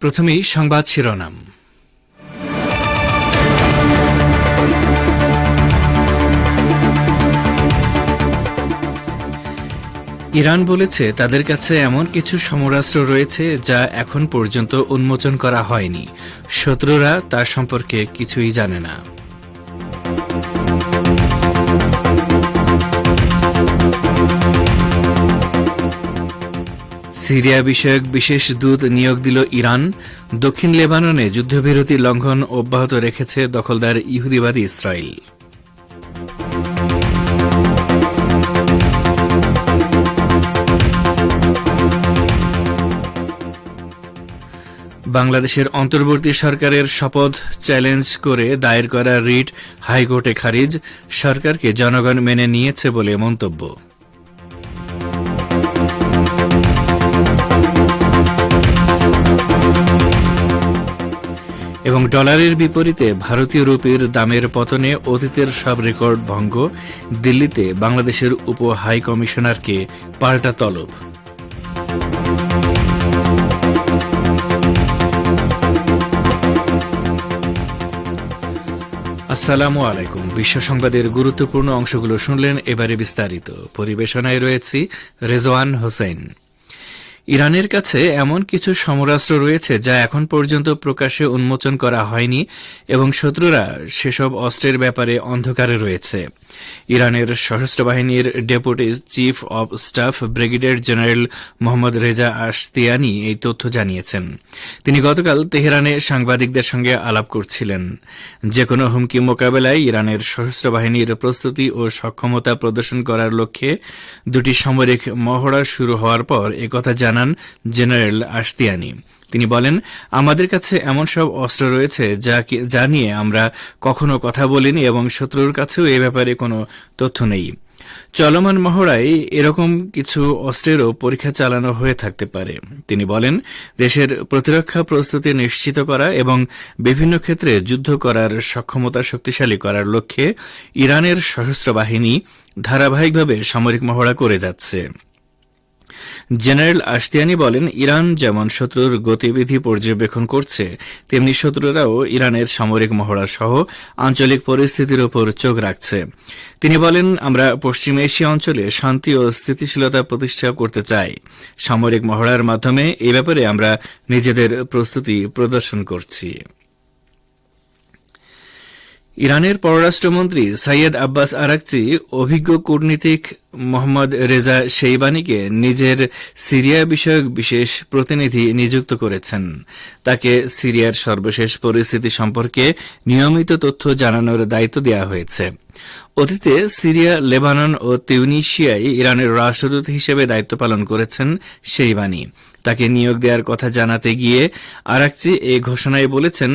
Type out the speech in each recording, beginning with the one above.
প্রথমেই সংবাদ শিরোনাম। ইরান বলেছে তাদের কাছে এমন কিছু সমরাস্ত্র রয়েছে যা এখন পর্যন্ত উন্মোচন করা হয়নি। শত্রুরা তা সম্পর্কে কিছুই জানে না। সিরিয়া বিষয়ক বিশেষ দূত নিয়োগ দিল ইরান। দক্ষিণ লেবাননে যুদ্ধবিরতি লঙ্ঘন অব্যাহত রেখেছে দখলদার ইহুদিবাদী ইসরায়েল। বাংলাদেশের অন্তর্বর্তী সরকারের শপথ চ্যালেঞ্জ করে দায়ের করা রিট হাইকোর্টে খারিজ। সরকারকে জনগণ মেনে নিয়েছে বলে মন্তব্য। এবং ডলারের বিপরীতে ভারতীয় রুপির দামের পতনে অতীতের সব রেকর্ড ভঙ্গ, দিল্লিতে বাংলাদেশের উপ হাই কমিশনারকে পাল্টা তলব। আসসালামু আলাইকুম। বিশ্ব সংবাদের গুরুত্বপূর্ণ অংশগুলো শুনলেন এবারে বিস্তারিত। পরিবেশনায় রয়েছি রেজওয়ান হোসেন। ইরানের কাছে এমন কিছু সমরাস্ত্র রয়েছে যা এখন পর্যন্ত প্রকাশ্যে উন্মোচন করা হয়নি এবং শত্রুরা সেসব অস্ত্রের ব্যাপারে অন্ধকারে রয়েছে। ইরানের সশস্ত্র বাহিনীর deputy chief of staff brigadier general Mohammad Reza Ashtiani এই তথ্য জানিয়েছেন। তিনি গতকাল তেহরানে সাংবাদিকদের সঙ্গে আলাপ করছিলেন। যে কোনো হুমকি মোকাবেলায় ইরানের সশস্ত্র বাহিনীর প্রস্তুতি ও সক্ষমতা প্রদর্শন করার লক্ষ্যে দুটি সামরিক মহড়া শুরু হওয়ার পর একথা জানান জেনারেল আশতিয়ানি। তিনি বলেন, আমাদের কাছে এমন সব অস্ত্র রয়েছে যা যা নিয়ে আমরা কখনো কথা বলিনি এবং শত্রুর কাছেও এ ব্যাপারে কোনো তথ্য নেই। চলমান মহড়ায় এরকম কিছু অস্ত্রেরও পরীক্ষা চালানো হয়ে থাকতে পারে। তিনি বলেন, দেশের প্রতিরক্ষা প্রস্তুতি নিশ্চিত করা এবং বিভিন্ন ক্ষেত্রে যুদ্ধ করার সক্ষমতা শক্তিশালী করার লক্ষ্যে ইরানের সশস্ত্র বাহিনী ধারাবাহিকভাবে সামরিক মহড়া করে যাচ্ছে। জেনারেল আশতিয়ানি বলেন, ইরান যেমন শত্রুর গতিবিধি পর্যবেক্ষণ করছে, তেমনি শত্রুরাও ইরানের সামরিক মহড়া সহ আঞ্চলিক পরিস্থিতির উপর চোখ রাখছে। তিনি বলেন, আমরা পশ্চিম এশিয়া অঞ্চলে শান্তি ও স্থিতিশীলতা প্রতিষ্ঠা করতে চাই। সামরিক মহড়ার মাধ্যমে এ ব্যাপারে আমরা নিজেদের প্রস্তুতি প্রদর্শন করছি। ইরানের পররাষ্ট্রমন্ত্রী সাইয়েদ আব্বাস আরাকচি অভিজ্ঞ কূটনীতিক মোহাম্মদ রেজা সেইবানিকে নিজের সিরিয়া বিষয়ক বিশেষ প্রতিনিধি নিযুক্ত করেছেন। তাকে সিরিয়ার সর্বশেষ পরিস্থিতি সম্পর্কে নিয়মিত তথ্য জানানোর দায়িত্ব দেওয়া হয়েছে। অতীতে সিরিয়া, লেবানন ও তিউনিশিয়ায় ইরানের রাষ্ট্রদূত হিসেবে দায়িত্ব পালন করেছেন সেইবানি তাকে নিয়োগ দেওয়ার কথা জানাতে গিয়ে আরাকচি এই ঘোষণায় বলেছেন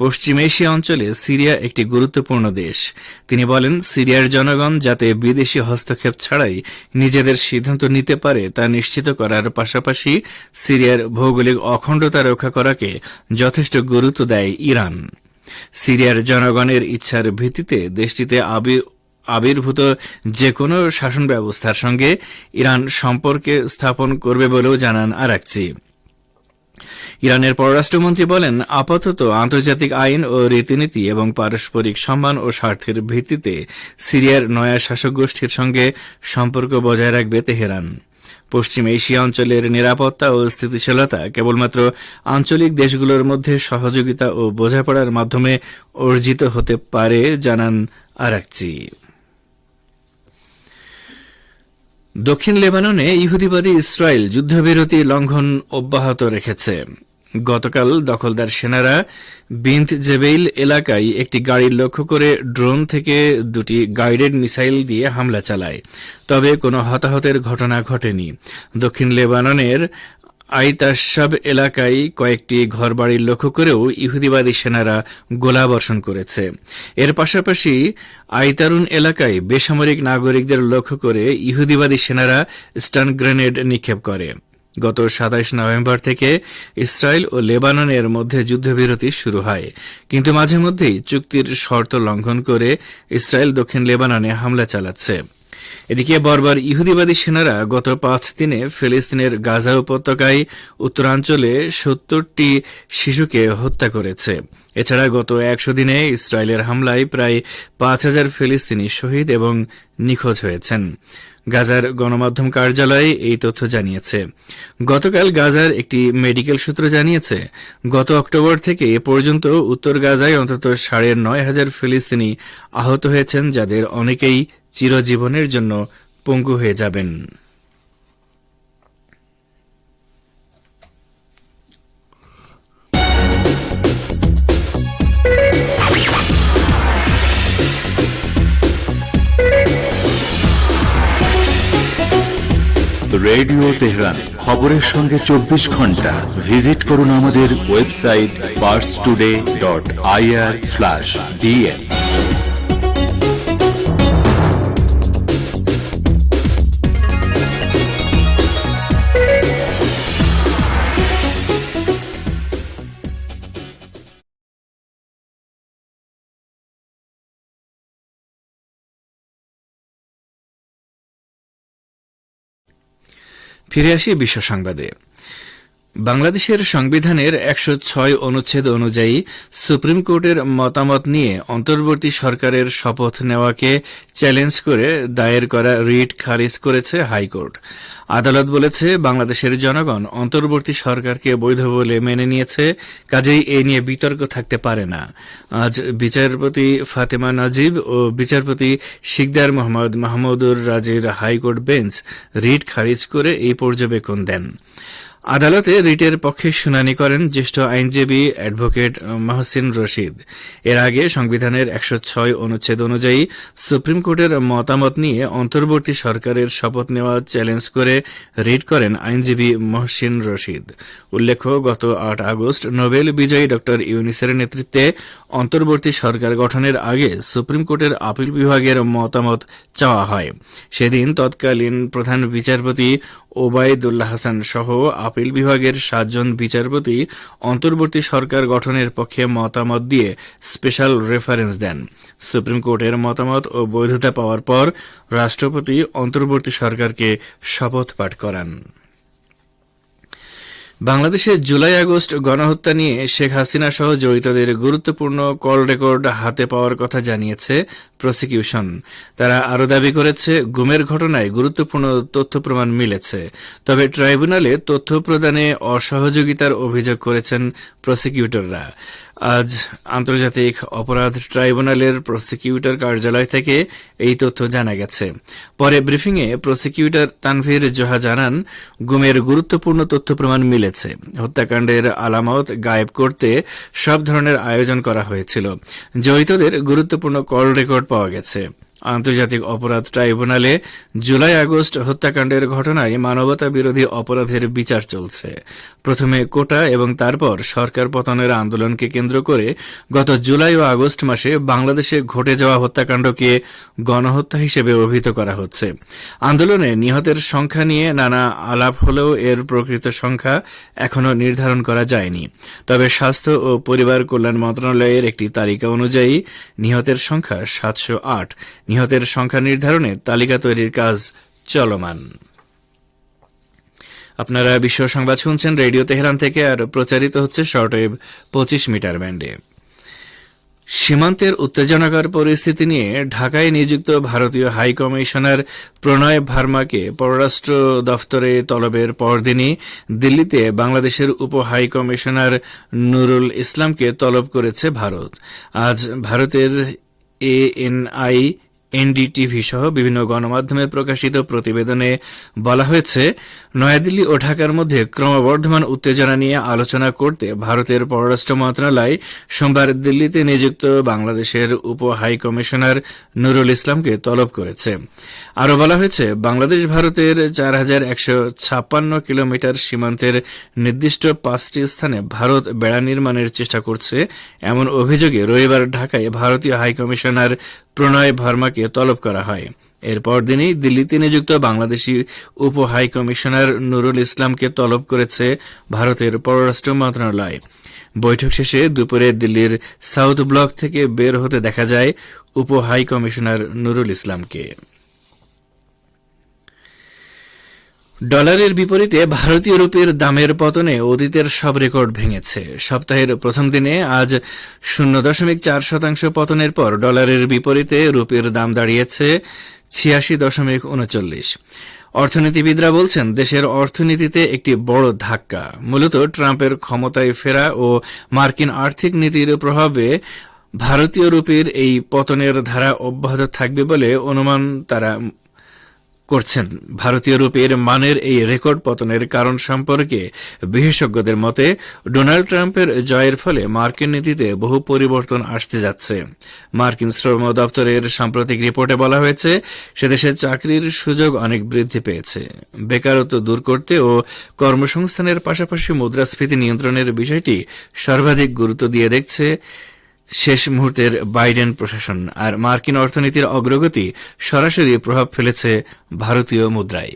পশ্চিম এশিয়া অঞ্চলে সিরিয়া একটি গুরুত্বপূর্ণ দেশ। তিনি বলেন, সিরিয়ার জনগণ যাতে বিদেশি হস্তক্ষেপ ছাড়াই নিজেদের সিদ্ধান্ত নিতে পারে তা নিশ্চিত করার পাশাপাশি সিরিয়ার ভৌগোলিক অখণ্ডতা রক্ষা করাকে যথেষ্ট গুরুত্ব দেয় ইরান। সিরিয়ার জনগণের ইচ্ছার ভিত্তিতে দেশটিতে আবি- আবির্ভূত যে কোনো শাসন ব্যবস্থার সঙ্গে ইরান সম্পর্কে স্থাপন করবে বলেও জানান আরাকচি। ইরানের পররাষ্ট্রমন্ত্রী বলেন, আপাতত আন্তর্জাতিক আইন ও রীতিনীতি এবং পারস্পরিক সম্মান ও স্বার্থের ভিত্তিতে সিরিয়ার নয়া শাসক গোষ্ঠীর সঙ্গে সম্পর্ক বজায় রাখবে তেহরান। পশ্চিম এশিয়া অঞ্চলের নিরাপত্তা ও স্থিতিশীলতা কেবলমাত্র আঞ্চলিক দেশগুলোর মধ্যে সহযোগিতা ও বোঝাপড়ার মাধ্যমে অর্জিত হতে পারে, জানান আরাকচি। দক্ষিণ লেবাননে ইহুদিবাদী ইসরায়েল যুদ্ধবিরতি লঙ্ঘন অব্যাহত রেখেছে। গতকাল দখলদার সেনারা বিন্ত জেবেইল এলাকায় একটি গাড়ি লক্ষ্য করে ড্রোন থেকে দুটি গাইডেড মিসাইল দিয়ে হামলা চালায়। তবে কোনো হতাহতের ঘটনা ঘটেনি। দক্ষিণ লেবাননের আইতাসাব এলাকায় কয়েকটি ঘরবাড়ি লক্ষ্য করেও ইহুদিবাদী সেনারা গোলাবর্ষণ করেছে। এর পাশাপাশি আইতারুন এলাকায় বেসামরিক নাগরিকদের লক্ষ্য করে ইহুদিবাদী সেনারা স্টান গ্রেনেড নিক্ষেপ করে। গত সাতাইশ নভেম্বর থেকে ইসরায়েল ও লেবাননের মধ্যে যুদ্ধবিরতি শুরু হয়। কিন্তু মাঝে মধ্যেই চুক্তির শর্ত লঙ্ঘন করে ইসরায়েল দক্ষিণ লেবাননে হামলা চালাচ্ছে। এদিকে বর্বর ইহুদিবাদী সেনারা গত পাঁচ দিনে ফিলিস্তিনের গাজা উপত্যকায় উত্তরাঞ্চলে সত্তরটি শিশুকে হত্যা করেছে। এছাড়া গত একশো দিনে ইসরায়েলের হামলায় প্রায় পাঁচ হাজার ফিলিস্তিনি শহীদ এবং নিখোঁজ হয়েছেন। গাজার গণমাধ্যম কার্যালয়ে এই তথ্য জানিয়েছে। গতকাল গাজার একটি মেডিকেল সূত্র জানিয়েছে, গত অক্টোবর থেকে এ পর্যন্ত উত্তর গাজায় অন্তত সাড়ে নয় হাজার ফিলিস্তিনি আহত হয়েছেন, যাদের অনেকেই চিরজীবনের জন্য পঙ্গু হয়ে যাবেন। রেডিও তেহরান, খবরের সঙ্গে চব্বিশ ঘণ্টা। ভিজিট করুন আমাদের website Pars Today dot IR slash DN ফিরে আসি বিশ্ব সংবাদে। বাংলাদেশের সংবিধানের একশো ছয় অনুচ্ছেদ অনুযায়ী সুপ্রিম কোর্টের মতামত নিয়ে অন্তর্বর্তী সরকারের শপথ নেওয়াকে চ্যালেঞ্জ করে দায়ের করা রিট খারিজ করেছে হাইকোর্ট। আদালত বলেছে, বাংলাদেশের জনগণ অন্তর্বর্তী সরকারকে বৈধ বলে মেনে নিয়েছে, কাজেই এ নিয়ে বিতর্ক থাকতে পারে না। আজ বিচারপতি ফাতেমা নাজিব ও বিচারপতি শিকদার মোহাম্মদ মাহমুদুর রাজির হাইকোর্ট বেঞ্চ রিট খারিজ করে এই পর্যবেক্ষণ দেন। আদালতে রিটের পক্ষে শুনানি করেন জ্যেষ্ঠ আইনজীবী অ্যাডভোকেট মহসিন রশিদ। এর আগে সংবিধানের একশো ছয় অনুচ্ছেদ অনুযায়ী সুপ্রিম কোর্টের মতামত নিয়ে অন্তর্বর্তী সরকারের শপথ নেওয়া চ্যালেঞ্জ করে রিট করেন আইনজীবী মহসিন রশিদ। উল্লেখ্য, গত আট আগস্ট নোবেল বিজয়ী ড ইউনিসের নেতৃত্বে অন্তর্বর্তী সরকার গঠনের আগে সুপ্রিম কোর্টের আপিল বিভাগের মতামত চাওয়া হয়। সেদিন তৎকালীন প্রধান বিচারপতি ওবায়দুল্লাহ হাসান সহ আপিল বিভাগের সাতজন বিচারপতি অন্তর্বর্তী সরকার গঠনের পক্ষে মতামত দিয়ে স্পেশাল রেফারেন্স দেন। সুপ্রিম কোর্টের মতামত ও বৈধতা পাওয়ার পর রাষ্ট্রপতি অন্তর্বর্তী সরকারকে শপথ পাঠ করান। বাংলাদেশে জুলাই আগস্ট গণহত্যা নিয়ে শেখ হাসিনা সহ জড়িতদের গুরুত্বপূর্ণ কল রেকর্ড হাতে পাওয়ার কথা জানিয়েছে প্রসিকিউশন। তারা আরও দাবি করেছে, গুমের ঘটনায় গুরুত্বপূর্ণ তথ্য প্রমাণ মিলেছে। তবে ট্রাইব্যুনালে তথ্য প্রদানে অসহযোগিতার অভিযোগ করেছেন প্রসিকিউটররা। আজ আন্তর্জাতিক অপরাধ ট্রাইব্যুনালের প্রসিকিউটর কার্যালয় থেকে এই তথ্য জানা গেছে। পরে ব্রিফিংয়ে প্রসিকিউটর তানভীর জোহা জানান, গুমের গুরুত্বপূর্ণ তথ্য প্রমাণ মিলেছে। হত্যাকাণ্ডের আলামত গায়েব করতে সব ধরনের আয়োজন করা হয়েছিল। জড়িতদের গুরুত্বপূর্ণ কল রেকর্ড পাওয়া গেছে। আন্তর্জাতিক অপরাধ ট্রাইব্যুনালে জুলাই আগস্ট হত্যাকাণ্ডের ঘটনায় মানবতা বিরোধী অপরাধের বিচার চলছে। প্রথমে কোটা এবং তারপর সরকার পতনের আন্দোলনকে কেন্দ্র করে গত জুলাই ও আগস্ট মাসে বাংলাদেশে ঘটে যাওয়া হত্যাকাণ্ডকে গণহত্যা হিসেবে অভিহিত করা হচ্ছে। আন্দোলনে নিহতের সংখ্যা নিয়ে নানা আলাপ হলেও এর প্রকৃত সংখ্যা এখনও নির্ধারণ করা যায়নি। তবে স্বাস্থ্য ও পরিবার কল্যাণ মন্ত্রণালয়ের একটি তালিকা অনুযায়ী নিহতের সংখ্যা সাতশো আট। নিহতের সংখ্যা নির্ধারণে তালিকা তৈরির কাজ চলমান। আপনারা বিশ্ব সংবাদ শুনছেন রেডিও তেহরান থেকে, আর প্রচারিত হচ্ছে শর্টওয়েভ পঁচিশ মিটার ব্যান্ডে। সীমান্তের উত্তেজনাকর পরিস্থিতি নিয়ে ঢাকায় নিযুক্ত ভারতীয় হাই কমিশনার প্রণয় ভার্মাকে পররাষ্ট্র দফতরে তলবের পরদিনই দিল্লিতে বাংলাদেশের উপ হাই কমিশনার নুরুল ইসলামকে তলব করেছে ভারত। আজ ভারতের এএনআই এনডিটিভি সহ বিভিন্ন গণমাধ্যমে প্রকাশিত প্রতিবেদনে বলা হয়েছে, নয়াদিল্লি ও ঢাকার মধ্যে ক্রমবর্ধমান উত্তেজনা নিয়ে আলোচনা করতে ভারতের পররাষ্ট্র মন্ত্রণালয় সোমবার দিল্লিতে নিযুক্ত বাংলাদেশের উপ হাইকমিশনার নুরুল ইসলামকে তলব করেছে। আরও বলা হয়েছে, বাংলাদেশ ভারতের চার হাজার একশো ছাপ্পান্ন কিলোমিটার সীমান্তের নির্দিষ্ট পাঁচটি স্থানে ভারত বেড়া নির্মাণের চেষ্টা করছে। এমন অভিযোগে রবিবার ঢাকায় ভারতীয় হাইকমিশনার প্রণয় ভার্মাকে তলব করা হয়। এরপর দিনই দিল্লিতে নিযুক্ত বাংলাদেশি উপ হাই কমিশনার নুরুল ইসলামকে তলব করেছে ভারতের পররাষ্ট্র মন্ত্রণালয়। বৈঠক শেষে দুপুরে দিল্লির সাউথ ব্লক থেকে বের হতে দেখা যায় উপ হাই কমিশনার নুরুল ইসলামকে। ডলারের বিপরীতে ভারতীয় রুপির দামের পতনে অতীতের সব রেকর্ড ভেঙেছে। সপ্তাহের প্রথম দিনে আজ শূন্য দশমিক চার শতাংশ পতনের পর ডলারের বিপরীতে রুপির দাম দাঁড়িয়েছে ছিয়াশি দশমিক উনচল্লিশ। অর্থনীতিবিদরা বলছেন, দেশের অর্থনীতিতে একটি বড় ধাক্কা। মূলত ট্রাম্পের ক্ষমতায় ফেরা ও মার্কিন আর্থিক নীতির প্রভাবে ভারতীয় রুপির এই পতনের ধারা অব্যাহত থাকবে বলে অনুমান তারা করছেন। ভারতীয় রুপির মানের এই রেকর্ড পতনের কারণ সম্পর্কে বিশেষজ্ঞদের মতে, ডোনাল্ড ট্রাম্পের জয়ের ফলে মার্কিন নীতিতে বহু পরিবর্তন আসতে যাচ্ছে। মার্কিন শ্রম দপ্তরের সাম্প্রতিক রিপোর্টে বলা হয়েছে সেদেশে চাকরির সুযোগ অনেক বৃদ্ধি পেয়েছে। বেকারত্ব দূর করতে ও কর্মসংস্থানের পাশাপাশি মুদ্রাস্ফীতি নিয়ন্ত্রণের বিষয়টি সর্বাধিক গুরুত্ব দিয়ে দেখছে শেষ মুহূর্তের বাইডেন প্রশাসন আর মার্কিন অর্থনীতির অগ্রগতি সরাসরি প্রভাব ফেলেছে ভারতীয় মুদ্রায়।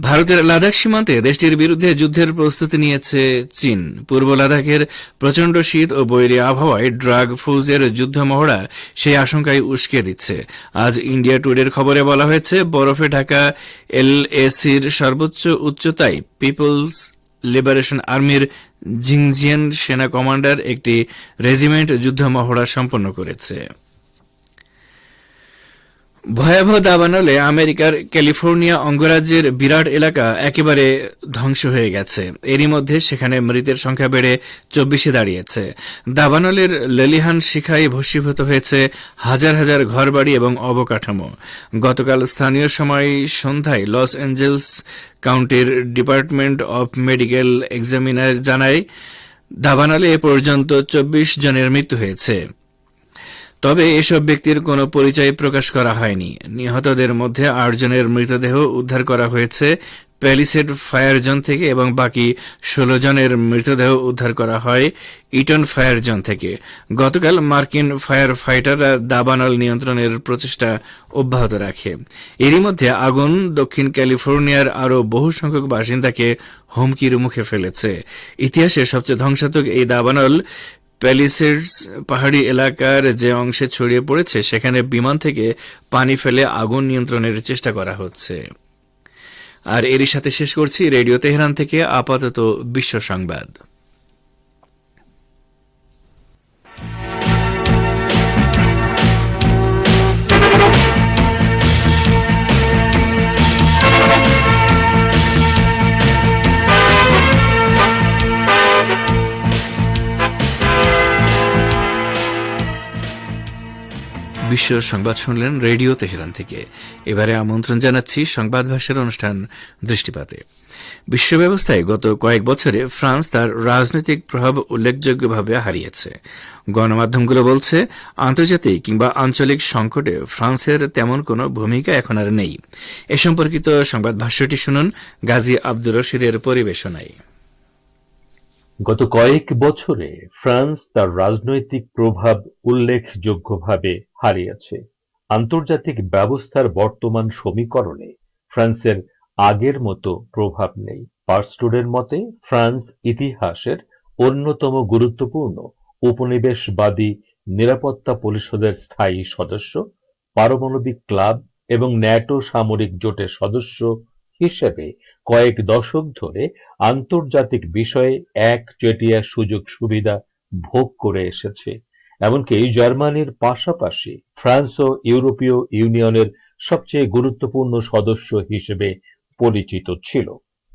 ভারতের লাদাখ সীমান্তে দেশটির বিরুদ্ধে যুদ্ধের প্রস্তুতি নিয়েছে চীন। পূর্ব লাদাখের প্রচণ্ড শীত ও বৈরী আবহাওয়ায় ড্রাগ ফৌজের যুদ্ধ মহড়া সেই আশঙ্কায় উস্কে দিচ্ছে। আজ ইন্ডিয়া টুডের খবরে বলা হয়েছে, বরফে ঢাকা এলএসির সর্বোচ্চ উচ্চতায় পিপলস লিবারেশন আর্মির জিংজিয়ান সেনা কমান্ডার একটি রেজিমেন্ট যুদ্ধ মহড়া সম্পন্ন করেছে। ভয়াবহ দাবানলে আমেরিকার ক্যালিফোর্নিয়া অঙ্গরাজ্যের বিরাট এলাকা একেবারে ধ্বংস হয়ে গেছে। এরই মধ্যে সেখানে মৃতের সংখ্যা বেড়ে চব্বিশে দাঁড়িয়েছে। দাবানলের লেলিহান শিখায় ভস্মীভূত হয়েছে হাজার হাজার ঘরবাড়ি এবং অবকাঠামো। গতকাল স্থানীয় সময় সন্ধ্যায় লস অ্যাঞ্জেলস কাউন্টির ডিপার্টমেন্ট অব মেডিকেল এক্সামিনার জানায়, দাবানালে এ পর্যন্ত চব্বিশ জনের মৃত্যু হয়েছে। তবে এসব ব্যক্তির কোনো পরিচয় প্রকাশ করা হয়নি। নিহতদের মধ্যে আটজনের মৃতদেহ উদ্ধার করা হয়েছে প্যালিসেড ফায়ার জোন থেকে এবং বাকি ষোলো জনের মৃতদেহ উদ্ধার করা হয় ইটন ফায়ার জোন থেকে। গতকাল মার্কিন ফায়ার ফাইটাররা দাবানল নিয়ন্ত্রণের প্রচেষ্টা অব্যাহত রাখে। এরই মধ্যে আগুন দক্ষিণ ক্যালিফোর্নিয়ার আরও বহু সংখ্যক বাসিন্দাকে হুমকির মুখে ফেলেছে। ইতিহাসে সবচেয়ে ধ্বংসাত্মক এই দাবানল প্যালিসেডস পাহাড়ি এলাকার যে অংশে ছড়িয়ে পড়েছে, সেখানে বিমান থেকে পানি ফেলে আগুন নিয়ন্ত্রণের চেষ্টা করা হচ্ছে। আর এরই সাথে শেষ করছি রেডিও তেহরান থেকে আপাতত বিশ্ব সংবাদ। বিশ্ব সংবাদ শুনলেন রেডিও তেহরান থেকে। এবারে আমন্ত্রণ জানাচ্ছি সংবাদ ভাষার অনুষ্ঠান দৃষ্টিপাতে। বিশ্ব ব্যবস্থায় গত কয়েক বছরে ফ্রান্স তার রাজনৈতিক প্রভাব উল্লেখযোগ্যভাবে হারিয়েছে। গণমাধ্যমগুলো বলছে, আন্তর্জাতিক কিংবা আঞ্চলিক সংকটে ফ্রান্সের তেমন কোনো ভূমিকা এখন আর নেই। এ সম্পর্কিত সংবাদ ভাষ্যটি শুনুন গাজী আব্দুর রশিদের পরিবেশনায়। গত কয়েক বছরে ফ্রান্স তার রাজনৈতিক প্রভাব উল্লেখযোগ্যভাবে হারিয়েছে। আন্তর্জাতিক ব্যবস্থার বর্তমান সমীকরণে ফ্রান্সের আগের মতো প্রভাব নেই। পার্সটুডের মতে, ফ্রান্স ইতিহাসের অন্যতম গুরুত্বপূর্ণ উপনিবেশবাদী নিরাপত্তা পরিষদের স্থায়ী সদস্য, পারমাণবিক ক্লাব এবং ন্যাটো সামরিক জোটের সদস্য হিসেবে কয়েক দশক ধরে আন্তর্জাতিক বিষয়ে একচেটিয়া সুযোগ সুবিধা ভোগ করে এসেছে। এমনকি জার্মানির পাশাপাশি ফ্রান্সও ইউরোপীয় ইউনিয়নের সবচেয়ে গুরুত্বপূর্ণ সদস্য হিসেবে পরিচিত ছিল।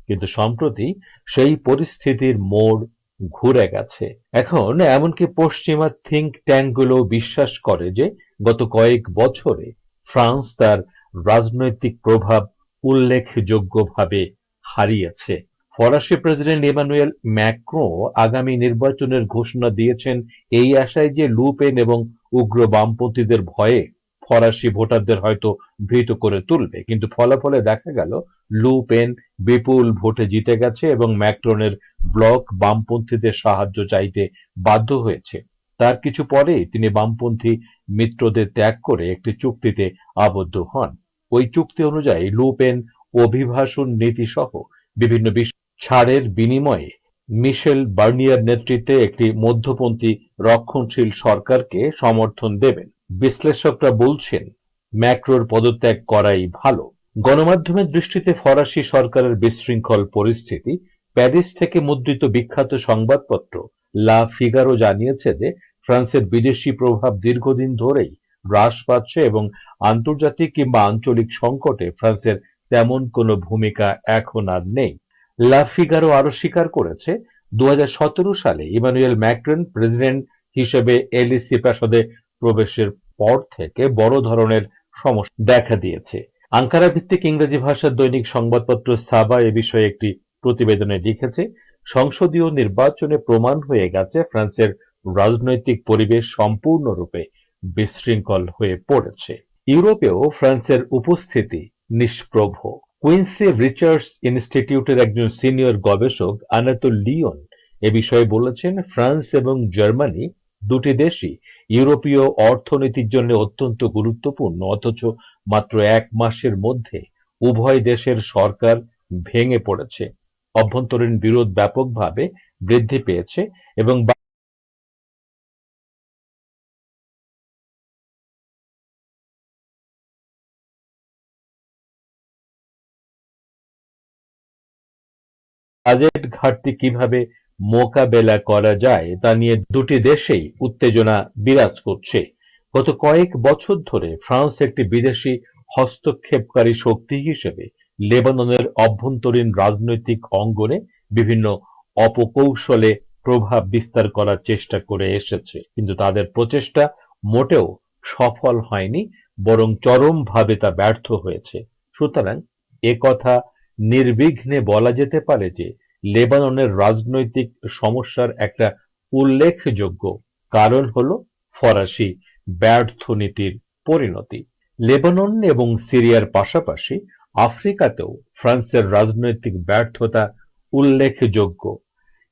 কিন্তু সম্প্রতি সেই পরিস্থিতির মোড় ঘুরে গেছে। এখন এমনকি পশ্চিমা থিঙ্ক ট্যাঙ্কগুলো বিশ্বাস করে যে গত কয়েক বছরে ফ্রান্স তার রাজনৈতিক প্রভাব উল্লেখযোগ্যভাবে হারিয়েছে। ফরাসি প্রেসিডেন্ট ইমানুয়েল ম্যাক্রো আগামী নির্বাচনের ঘোষণা দিয়েছেন এই আশায় যে লুপেন এবং উগ্র বামপন্থীদের ভয়ে ফরাসি ভোটারদের হয়তো ভীত করে তুলবে। কিন্তু ফলাফলে দেখা গেল, লুপেন বিপুল ভোটে জিতে গেছে এবং ম্যাক্রনের ব্লক বামপন্থীদের সাহায্য চাইতে বাধ্য হয়েছে। তার কিছু পরেই তিনি বামপন্থী মিত্রদের ত্যাগ করে একটি চুক্তিতে আবদ্ধ হন। ওই চুক্তি অনুযায়ী লুপেন অভিবাসন নীতি সহ বিভিন্ন ছাড়ের বিনিময়ে মিশেল বার্নিয়ার নেতৃত্বে একটি মধ্যপন্থী রক্ষণশীল সরকারকে সমর্থন দেবেন। বিশ্লেষকরা বলছেন, ম্যাক্রোর পদত্যাগ করাই ভালো। গণমাধ্যমের দৃষ্টিতে ফরাসি সরকারের বিশৃঙ্খল পরিস্থিতি প্যারিস থেকে মুদ্রিত বিখ্যাত সংবাদপত্র লা ফিগারো জানিয়েছে যে ফ্রান্সের বিদেশি প্রভাব দীর্ঘদিন ধরেই হ্রাস পাচ্ছে এবং আন্তর্জাতিক কিংবা আঞ্চলিক সংকটে ফ্রান্সের তেমন কোনো ভূমিকা এখন আর নেই। লা ফিগারো আরও স্বীকার করেছে দু হাজার সতেরো সালে ইমানুয়েল ম্যাক্রন প্রেসিডেন্ট হিসেবে এলইসি প্রাসাদে প্রবেশের পর থেকে বড় ধরনের সমস্যা দেখা দিয়েছে। আঙ্কারা ভিত্তিক ইংরেজি ভাষার দৈনিক সংবাদপত্র সাবা এ বিষয়ে একটি প্রতিবেদনে লিখেছে, সংসদীয় নির্বাচনে প্রমাণ হয়ে গেছে ফ্রান্সের রাজনৈতিক পরিবেশ সম্পূর্ণরূপে বিশৃঙ্খল হয়ে পড়েছে। ইউরোপেও ফ্রান্সের উপস্থিতি নিষ্প্রভ। কুইন্সি রিচার্ডস ইনস্টিটিউটের একজন সিনিয়র গবেষক আনাতুল লিওন এ বিষয়ে বলেছেন, ফ্রান্স এবং জার্মানি দুটি দেশই ইউরোপীয় অর্থনীতির জন্য অত্যন্ত গুরুত্বপূর্ণ, অথচ মাত্র এক মাসের মধ্যে উভয় দেশের সরকার ভেঙে পড়েছে। অভ্যন্তরীণ বিরোধ ব্যাপকভাবে বৃদ্ধি পেয়েছে এবং বাজেট ঘাটতি কীভাবে মোকাবেলা করা যায় তা নিয়ে দুটি দেশেই উত্তেজনা বিরাজ করছে। গত কয়েক বছর ধরে ফ্রান্স একটি বিদেশি হস্তক্ষেপকারী শক্তি হিসেবে লেবাননের অভ্যন্তরীণ রাজনৈতিক অঙ্গনে বিভিন্ন অপকৌশলে প্রভাব বিস্তার করার চেষ্টা করে এসেছে। কিন্তু তাদের প্রচেষ্টা মোটেও সফল হয়নি, বরং চরমভাবে তা ব্যর্থ হয়েছে। সুতরাং কথা নির্বিঘ্নে বলা যেতে পারে যে লেবাননের রাজনৈতিক সমস্যার একটা উল্লেখযোগ্য কারণ হল ফরাসি ব্যর্থ নীতির পরিণতি। লেবানন এবং সিরিয়ার পাশাপাশি আফ্রিকাতেও ফ্রান্সের রাজনৈতিক ব্যর্থতা উল্লেখযোগ্য।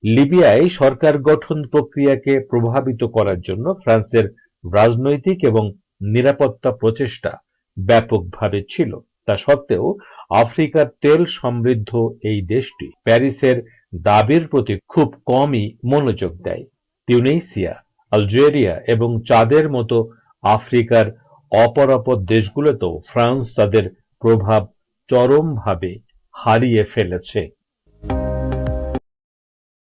লিবিয়ায় সরকার গঠন প্রক্রিয়াকে প্রভাবিত করার জন্য ফ্রান্সের রাজনৈতিক এবং নিরাপত্তা প্রচেষ্টা ব্যাপকভাবে ছিল। তা সত্ত্বেও আফ্রিকার তেল সমৃদ্ধ এই দেশটি প্যারিসের দাবির প্রতি খুব কমই মনোযোগ দেয়। তিউনেসিয়া, আলজেরিয়া এবং চাঁদের মতো আফ্রিকার অপরাপর দেশগুলোতেও ফ্রান্স তাদের প্রভাব চরমভাবে হারিয়ে ফেলেছে।